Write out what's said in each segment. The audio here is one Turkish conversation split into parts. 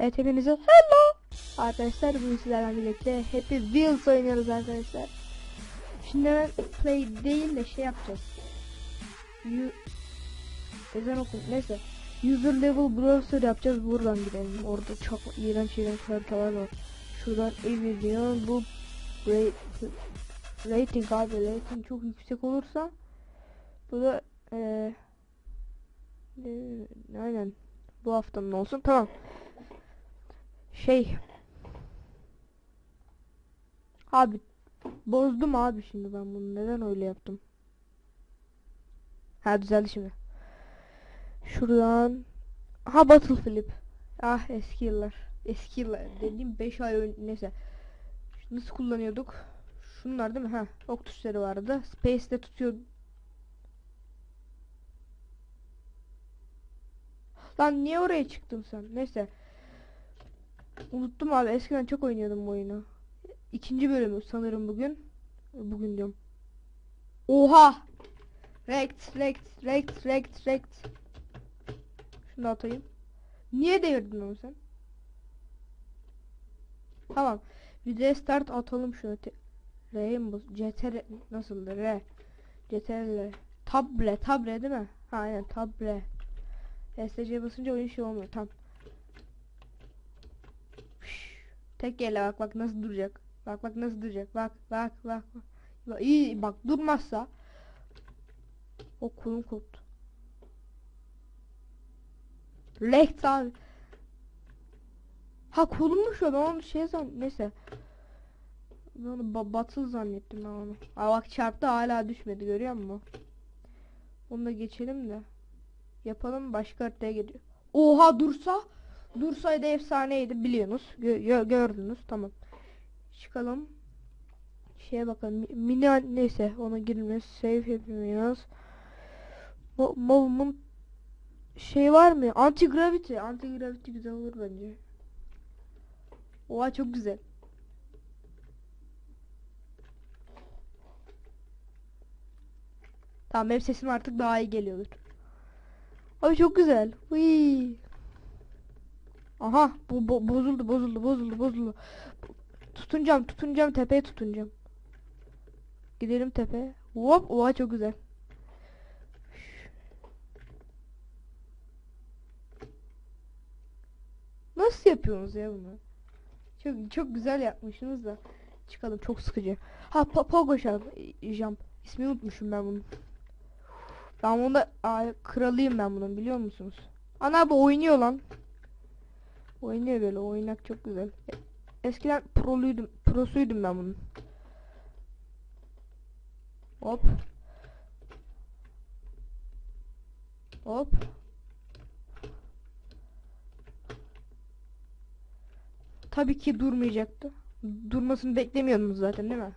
Evet hepinize hello. Arkadaşlar bugün sizlerle birlikte Happy Wheels oynuyoruz arkadaşlar. Şimdi hemen play değil de şey yapacağız. You... Ezan okun neyse. User level browser yapacağız buradan gidelim. Orada çok iğrenç iğrenç haritalar var. Şuradan ev bu rate, rating abi rating çok yüksek olursa bu da eee e, aynen bu haftanın olsun tamam şey. Abi bozdum abi şimdi ben bunu. Neden öyle yaptım? Ha düzeldi şimdi. Şuradan. Ha battle flip ah eski yıllar. Eski yıllar dediğim 5 ay önce neyse. Nasıl kullanıyorduk? Şunlar değil mi? Ha ok tuşları vardı. Space'de tutuyor lan niye oraya çıktın sen? Neyse Unuttum abi eskiden çok oynuyordum bu oyunu. İkinci bölümü sanırım bugün. Bugün diyorum. Oha! Rekt, rekt, rekt, rekt, rekt. Şunu da atayım. Niye devirdin onu sen? Tamam. Bir restart atalım şunu. Bas? CTR nasıldı? R. CTRL. Table, table değil mi? Ha aynen table. SC basınca oyun şey olmuyor. Tamam. Tek elle bak bak nasıl duracak. Bak bak nasıl duracak. Bak bak bak. bak. İyi bak durmazsa. O kolum koptu. Lex abi. Ha kolummuş o ben onu şey zan neyse. Ben onu ba batıl zannettim ben onu. Aa bak çarptı hala düşmedi görüyor musun? Onu da geçelim de. Yapalım başka haritaya geliyor. Oha dursa. Dursaydı efsaneydi biliyorsunuz. Gö gö gördünüz tamam. Çıkalım. Şeye bakalım. Mini neyse ona girmez. Save yapıyoruz. Mo movement şey var mı? Anti gravity. Anti gravity güzel olur bence. Oha çok güzel. Tamam benim sesim artık daha iyi geliyordur. Abi çok güzel. Uy. Aha bu bo bozuldu bozuldu bozuldu bozuldu. Tutunacağım tutunacağım tepeye tutunacağım. Gidelim tepe. Hop oha çok güzel. Nasıl yapıyorsunuz ya bunu? Çok çok güzel yapmışsınız da. Çıkalım çok sıkıcı. Ha po pogo jump. İsmini unutmuşum ben bunu. Ben bunu da kralıyım ben bunun biliyor musunuz? Ana bu oynuyor lan. Oynuyor böyle oynak çok güzel. Eskiden proluydum, prosuydum ben bunun. Hop. Hop. Tabii ki durmayacaktı. Durmasını beklemiyordunuz zaten değil mi?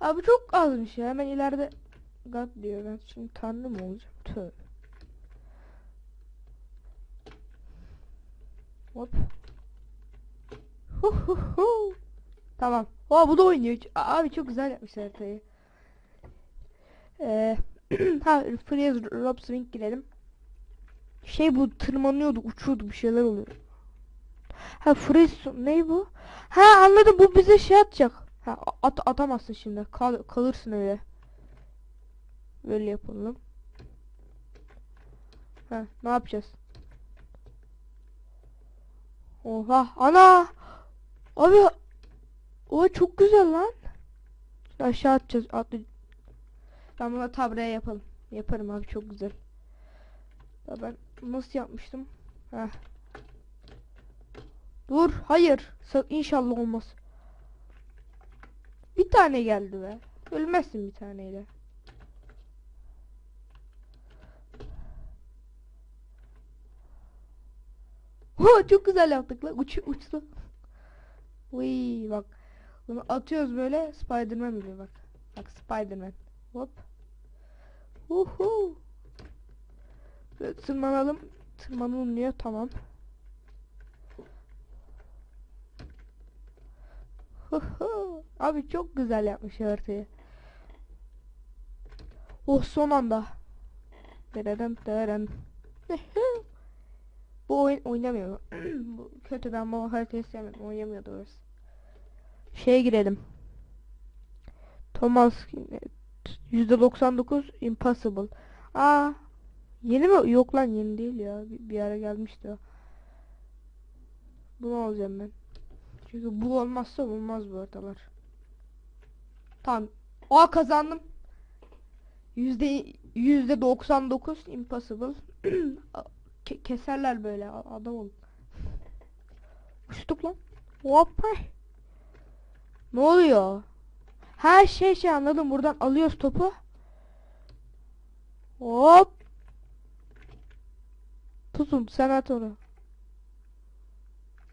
Abi çok azmış ya. Hemen ileride God diyor. Ben şimdi tanrı mı olacağım? Tövbe. Hop. Hu hu. Tamam. Aa bu da oynuyor. Abi çok güzel yapmışlar haritayı. Ee, ha Freeze Rob Swing girelim. Şey bu tırmanıyordu, uçuyordu bir şeyler oluyor. Ha Freeze ne bu? Ha anladım bu bize şey atacak. Ha at atamazsın şimdi. Kal kalırsın öyle. Böyle yapalım. Ha ne yapacağız? Oha ana. Abi o çok güzel lan. Aşağı atacağız. Atlı. Ben buna tabraya yapalım. Yaparım abi çok güzel. Ben nasıl yapmıştım? Heh. Dur hayır. İnşallah olmaz. Bir tane geldi be. Ölmezsin bir taneyle. Ho çok güzel yaptık lan. Uç, uçtu. Uy bak. Bunu atıyoruz böyle Spiderman gibi bak. Bak Spiderman. Hop. Uhu. Böyle tırmanalım. Tırmanılmıyor tamam. Abi çok güzel yapmış haritayı. Oh son anda. Deren deren. Bu oyun oynamıyor. bu kötü ben bu haritayı sevmedim. Oynamıyor doğrusu. Şeye girelim. Thomas %99 impossible. Aa yeni mi? Yok lan yeni değil ya. Bir, bir ara gelmişti o. Bunu alacağım ben. Çünkü bu olmazsa olmaz bu ortalar. Tamam. Aa kazandım. Yüzde yüzde 99 impossible. Ke- keserler böyle adam ol. Uçtuk lan. Hoppa. Ne oluyor? Her şey şey anladım. Buradan alıyoruz topu. Hop. Tutun sen at onu.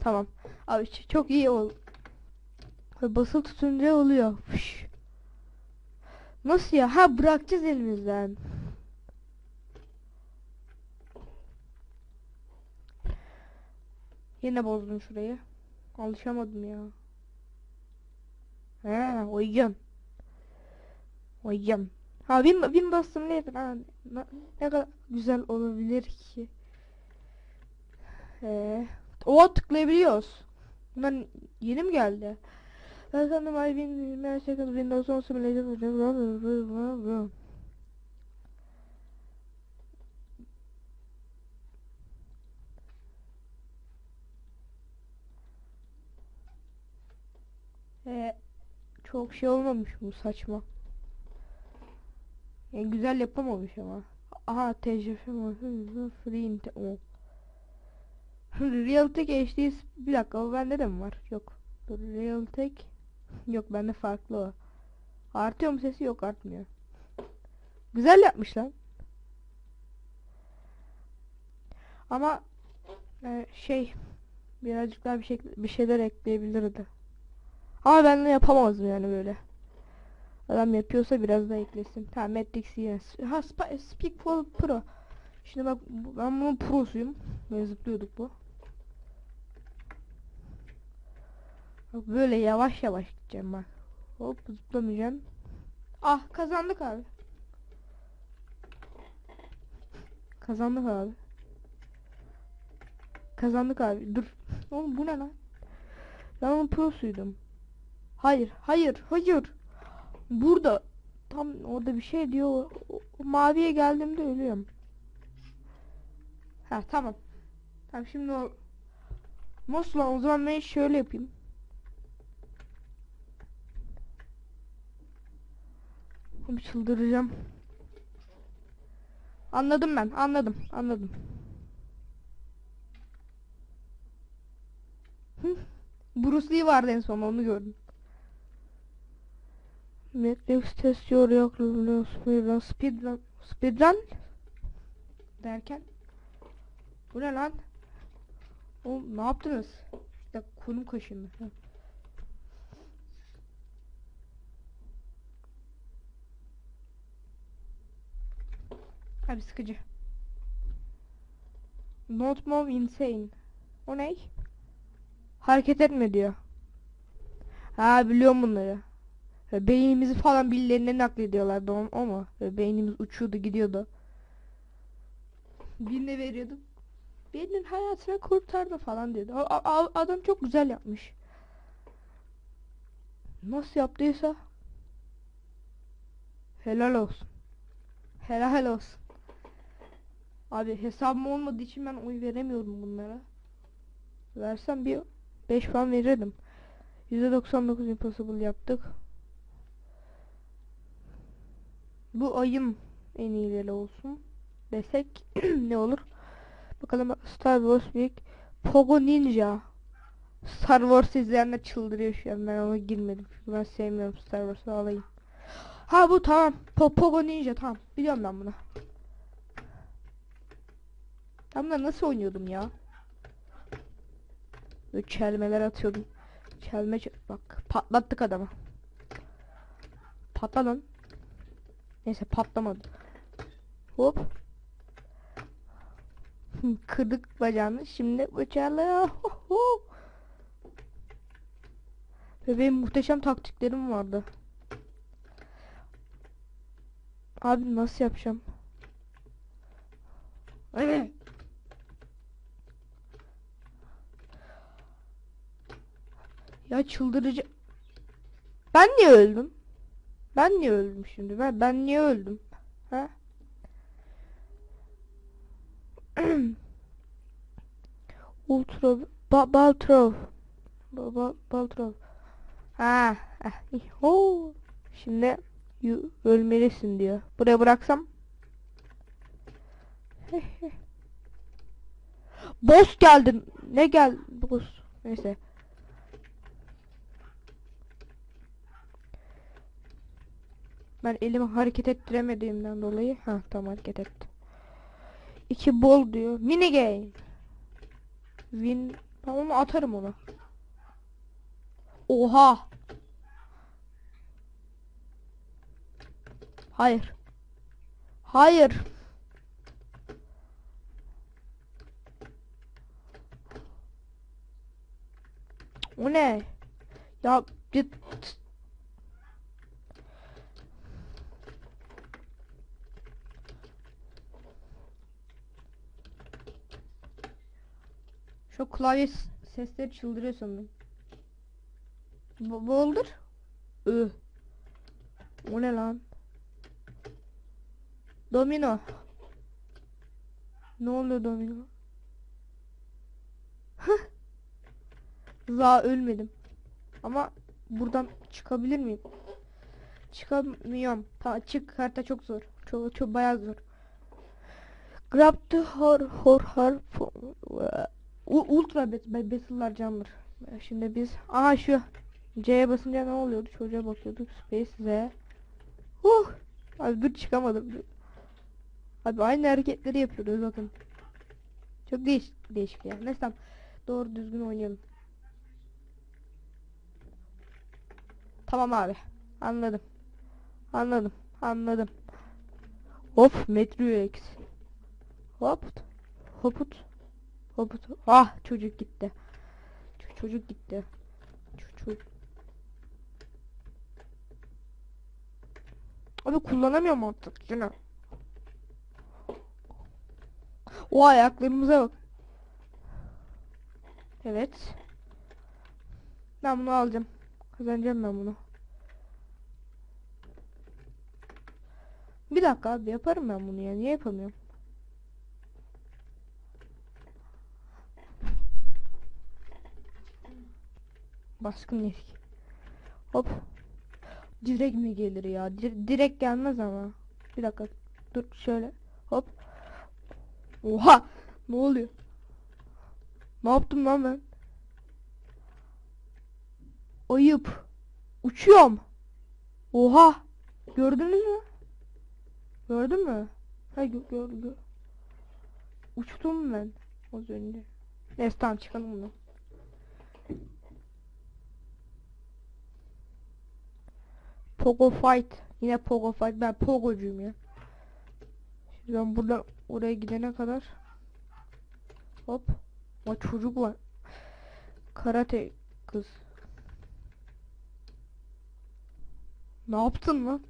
Tamam. Abi çok iyi ol. Basılı tutunca oluyor. Nasıl ya? Ha bırakacağız elimizden. Yine bozdum şurayı. Alışamadım ya. He, uyuyorum. Uyuyorum. Ha Win Windows'um nedir? Ha, ne, ne kadar güzel olabilir ki. Ee, o tıklayabiliyoruz. Bunlar yeni mi geldi? Ben sandım ay Win ben second Windows 10 simulator Ee, çok şey olmamış bu saçma. Yani güzel yapamamış ama. Aha var. Free inte o. Realtek HD bir dakika o bende de mi var? Yok. Dur Realtek yok bende farklı o. Artıyor mu sesi? Yok artmıyor. Güzel yapmış lan. Ama e, şey birazcık daha bir şey bir şeyler ekleyebilirdi. Ama ben de yapamazdım yani böyle. Adam yapıyorsa biraz daha eklesin. Tamam Matrix yes. Ha Sp- Speak for Pro. Şimdi bak ben bunun prosuyum. Böyle zıplıyorduk bu. Bak böyle yavaş yavaş gideceğim bak. Hop zıplamayacağım. Ah kazandık abi. Kazandık abi. Kazandık abi. Dur. Oğlum bu ne lan? Ben onun prosuydum. Hayır, hayır, hayır. Burada tam orada bir şey diyor. Maviye geldiğimde ölüyorum. Ha tamam. Tamam şimdi o Nasıl lan o zaman ben şöyle yapayım. Abi çıldıracağım. Anladım ben, anladım, anladım. Bruce Lee vardı en son onu gördüm. Matrix test your yaklaşımını speedrun speedrun derken bu ne lan? Oğlum ne yaptınız? İşte konum kaşındı. Abi sıkıcı. Not move insane. O ne? Hareket etme diyor. Ha biliyorum bunları. Beynimizi falan birilerine naklediyorlardı o, o mu? Beynimiz uçuyordu gidiyordu. Birine veriyorduk. Birinin hayatını kurtardı falan dedi. A- a- adam çok güzel yapmış. Nasıl yaptıysa helal olsun. Helal olsun. Abi hesabım olmadığı için ben oy veremiyorum bunlara. Versem bir 5 falan verirdim. %99 impossible yaptık. Bu ayın en iyileri olsun desek ne olur? Bakalım Star Wars Week Pogo Ninja Star Wars izleyenler çıldırıyor şu an ben ona girmedim çünkü ben sevmiyorum Star Wars'ı alayım. Ha bu tamam po Pogo Ninja tamam biliyorum ben bunu. Ben bunları nasıl oynuyordum ya? Böyle çelmeler atıyordum. Çelme bak patlattık adamı. Patla lan. Neyse patlamadı. Hop. Kırdık bacağını. Şimdi uçarla. Ve benim muhteşem taktiklerim vardı. Abi nasıl yapacağım? Evet. Ya çıldırıcı. Ben niye öldüm? Ben niye öldüm şimdi? Ben ben niye öldüm? Ha? Ultra ba Baltrov. Ba ba Baltrov. Ha, ho. Şimdi ölmelisin diyor. Buraya bıraksam. Boss geldi. Ne gel boss? Neyse. Ben elimi hareket ettiremediğimden dolayı ha tamam hareket ettim. İki bol diyor. Mini game. Win onu atarım ona. Oha. Hayır. Hayır. O ne? Ya git. Şu klavye sesleri çıldırıyor sanırım. Bu boulder? Ü. O ne lan? Domino. Ne oluyor domino? Za ölmedim. Ama buradan çıkabilir miyim? Çıkamıyorum. Ta çık harita çok zor. Çok çok bayağı zor. Grab the hor hor harp. U- Ultra battle'lar candır. Şimdi biz aha şu C'ye basınca ne oluyordu? Çocuğa bakıyorduk. Space Z. Huh. Abi dur çıkamadım. Abi aynı hareketleri yapıyoruz bakın. Çok değiş değişik ya. Neyse tamam. Doğru düzgün oynayalım. Tamam abi. Anladım. Anladım. Anladım. Hop Metrix. Hop. Hoput. Hoput. Ah çocuk gitti. Ç- çocuk gitti. Ç- çocuk. Abi kullanamıyorum artık şunu. O ayaklarımıza bak. Evet. Ben bunu alacağım. Kazanacağım ben bunu. Bir dakika abi yaparım ben bunu ya. Niye yapamıyorum? Baskın yedik. Hop. Direkt mi gelir ya? Dir- direkt gelmez ama. Bir dakika. Dur şöyle. Hop. Oha! Ne oluyor? Ne yaptım lan ben? Ayıp. Uçuyorum. Oha! Gördünüz mü? Gördün mü? Ha gö gör gör. Uçtum ben az önce. Neyse tamam çıkalım bunu. Pogo fight. Yine Pogo fight. Ben Pogo'cuyum ya. Şimdi ben buradan oraya gidene kadar hop. O çocuk var. Karate kız. Ne yaptın lan?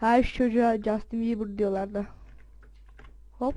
Her çocuğa Justin Bieber diyorlardı. Hop.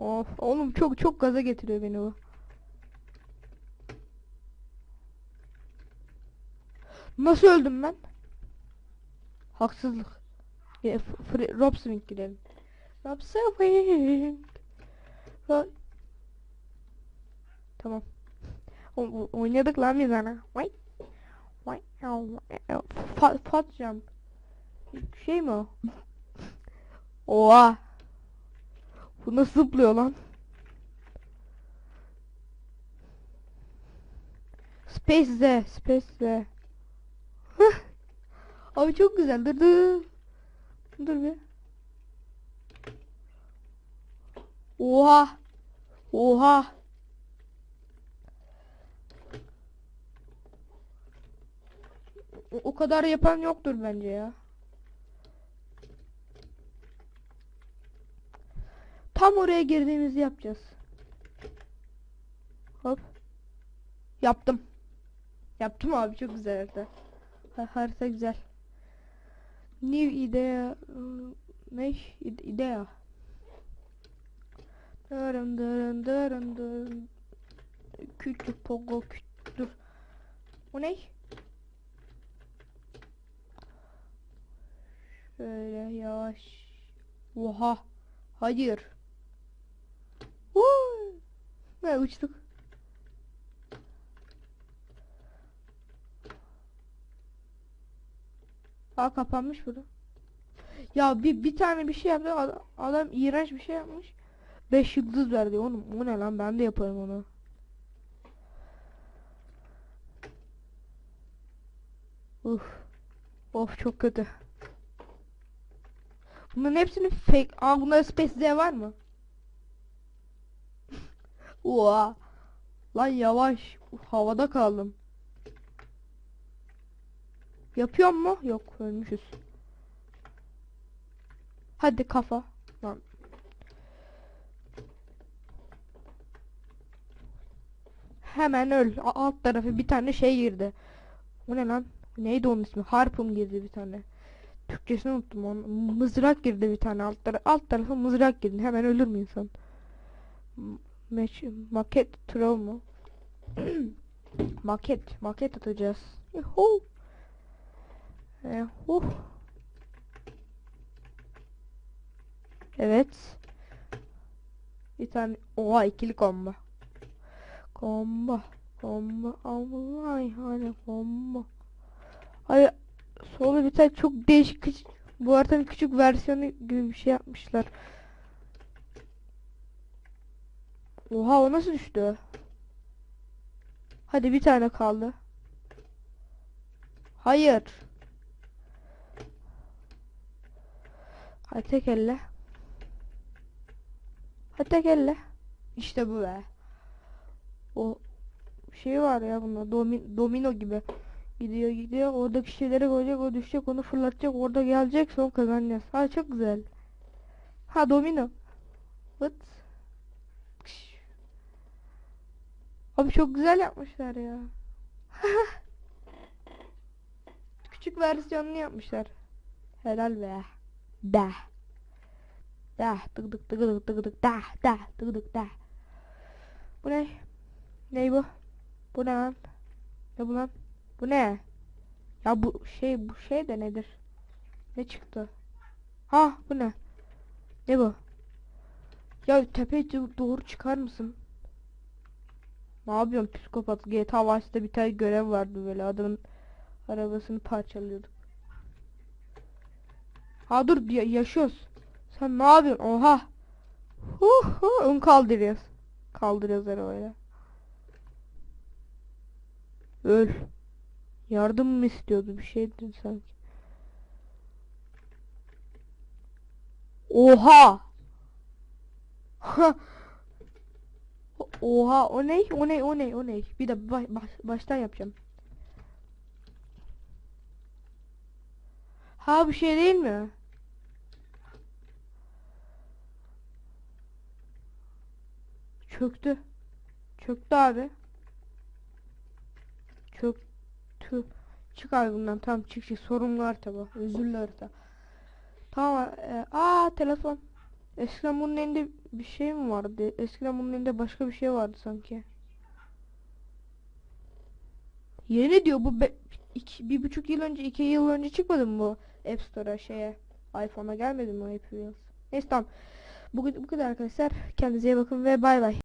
Of oğlum çok çok gaza getiriyor beni bu. Nasıl öldüm ben? Haksızlık. Rob Swing gidelim. Rob Swing. Tamam. O- oynadık lan biz ana. Vay. Vay. Fat, fat jump. Şey mi o? Oha. Bu nasıl zıplıyor lan? Space Z, Space Z. Abi çok güzel. Dur dur. Dur bir. Oha. Oha. O kadar yapan yoktur bence ya. Tam oraya girdiğimizi yapacağız. Hop. Yaptım. Yaptım abi çok güzel harita. Ha, harita güzel. New idea ıı, ne? İde- idea. Dırın dırın dırın dırın. Küçük pogo küçük. Bu ne? Şöyle yavaş. Oha. Hayır. Ve uçtuk. Aa kapanmış burada. Ya bir bir tane bir şey yaptı adam, adam iğrenç bir şey yapmış. 5 yıldız verdi oğlum. O ne lan ben de yaparım onu. Uf. Of çok kötü. Bunların hepsinin fake. Aa bunların Space Z var mı? Oha. Lan yavaş. Havada kaldım. Yapıyor mu? Yok ölmüşüz. Hadi kafa. Lan. Hemen öl. Alt tarafı bir tane şey girdi. O ne lan? Neydi onun ismi? Harpum girdi bir tane. Türkçesini unuttum onu. Mızrak girdi bir tane alt tarafı. Alt tarafı mızrak girdi. Hemen ölür mü insan? M- Meç maket troll mu? maket. Maket atacağız. Yuhu. Yuhu. Evet. Bir tane oha ikili combo. Combo. Combo. Ay hani combo. Ay solda bir tane çok değişik bu haritanın küçük versiyonu gibi bir şey yapmışlar. Oha o nasıl düştü? Hadi bir tane kaldı. Hayır. Hadi tek elle. Hadi tek elle. İşte bu be. O şey var ya bunda domi, domino gibi. Gidiyor gidiyor oradaki şeyleri koyacak o düşecek onu fırlatacak orada gelecek son kazanacağız. Ha çok güzel. Ha domino. What? Abi çok güzel yapmışlar ya. Küçük versiyonunu yapmışlar. Helal be. Da. Da tık tık tık tık tık tık da da tık tık da. Bu ne? Ne bu? Bu ne lan? Ne bu lan? Bu ne? Ya bu şey bu şey de nedir? Ne çıktı? Ha bu ne? Ne bu? Ya tepeye do- doğru çıkar mısın? Ne yapıyorsun psikopat? GTA Vice'da bir tane görev vardı böyle adamın arabasını parçalıyorduk. Ha dur ya- yaşıyoruz. Sen ne yapıyorsun? Oha. Huh, huh, ön kaldırıyoruz. Kaldırıyoruz arabayla. Öl. Yardım mı istiyordu? Bir şey dedi sanki. Oha! Oha o ne? O ne? O ne? O ne? Bir de baş, baş- baştan yapacağım. Ha bu şey değil mi? Çöktü. Çöktü abi. Çöktü. Çık abi bundan tamam çık çık sorunlu harita bu. Özürlü harita. Tamam e, aa telefon. Eskiden bunun elinde bir şey mi vardı? Eskiden bunun elinde başka bir şey vardı sanki. Yeni diyor bu be, iki, bir buçuk yıl önce iki yıl önce çıkmadı mı bu App Store'a şeye iPhone'a gelmedi mi o Happy Wheels? Neyse tamam. Bugün bu kadar arkadaşlar. Kendinize iyi bakın ve bay bay.